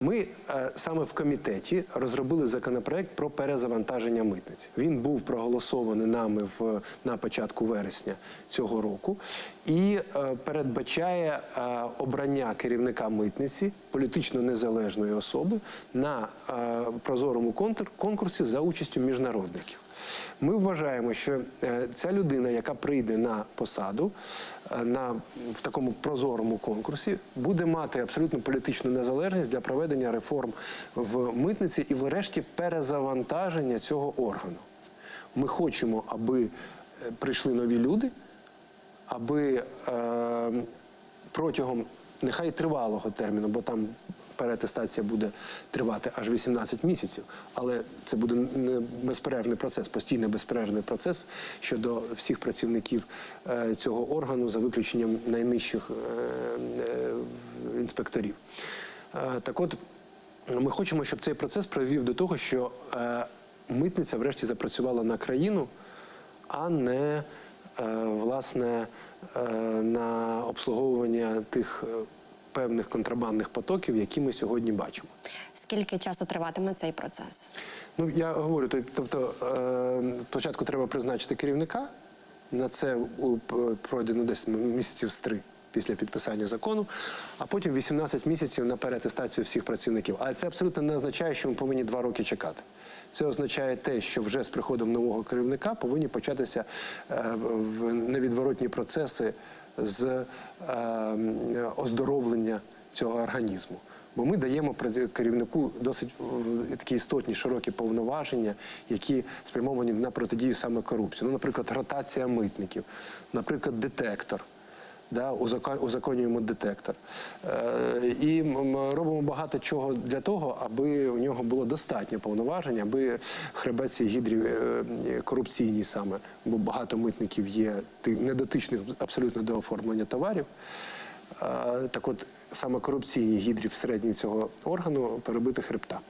Ми е, саме в комітеті розробили законопроект про перезавантаження митниць. Він був проголосований нами в на початку вересня цього року і е, передбачає е, обрання керівника митниці політично незалежної особи на прозорому конкурсі за участю міжнародників. Ми вважаємо, що е, ця людина, яка прийде на посаду е, на в такому прозорому конкурсі, буде мати абсолютно політичну незалежність для проведення реформ в митниці і, врешті, перезавантаження цього органу. Ми хочемо, аби е, прийшли нові люди, аби е, протягом нехай тривалого терміну, бо там переатестація буде тривати аж 18 місяців, але це буде не безперервний процес, постійний безперервний процес щодо всіх працівників е, цього органу за виключенням найнижчих е, е, інспекторів. Так от, ми хочемо, щоб цей процес привів до того, що митниця врешті запрацювала на країну, а не власне на обслуговування тих певних контрабандних потоків, які ми сьогодні бачимо. Скільки часу триватиме цей процес? Ну я говорю, тобто е, спочатку треба призначити керівника. На це пройдено десь місяців з три після підписання закону, а потім 18 місяців на переатестацію всіх працівників. Але це абсолютно не означає, що ми повинні два роки чекати. Це означає те, що вже з приходом нового керівника повинні початися е, невідворотні процеси з е, оздоровлення цього організму. Бо ми даємо керівнику досить е, такі істотні широкі повноваження, які спрямовані на протидію саме корупції. Ну, наприклад, ротація митників, наприклад, детектор. Да, узаконюємо детектор. Е, і м- м, робимо багато чого для того, аби у нього було достатньо повноважень, аби хребет цієї гідрі е, корупційні саме, бо багато митників є ти- недотичних абсолютно до оформлення товарів. Е, Так от саме корупційні гідрі всередині цього органу перебити хребта.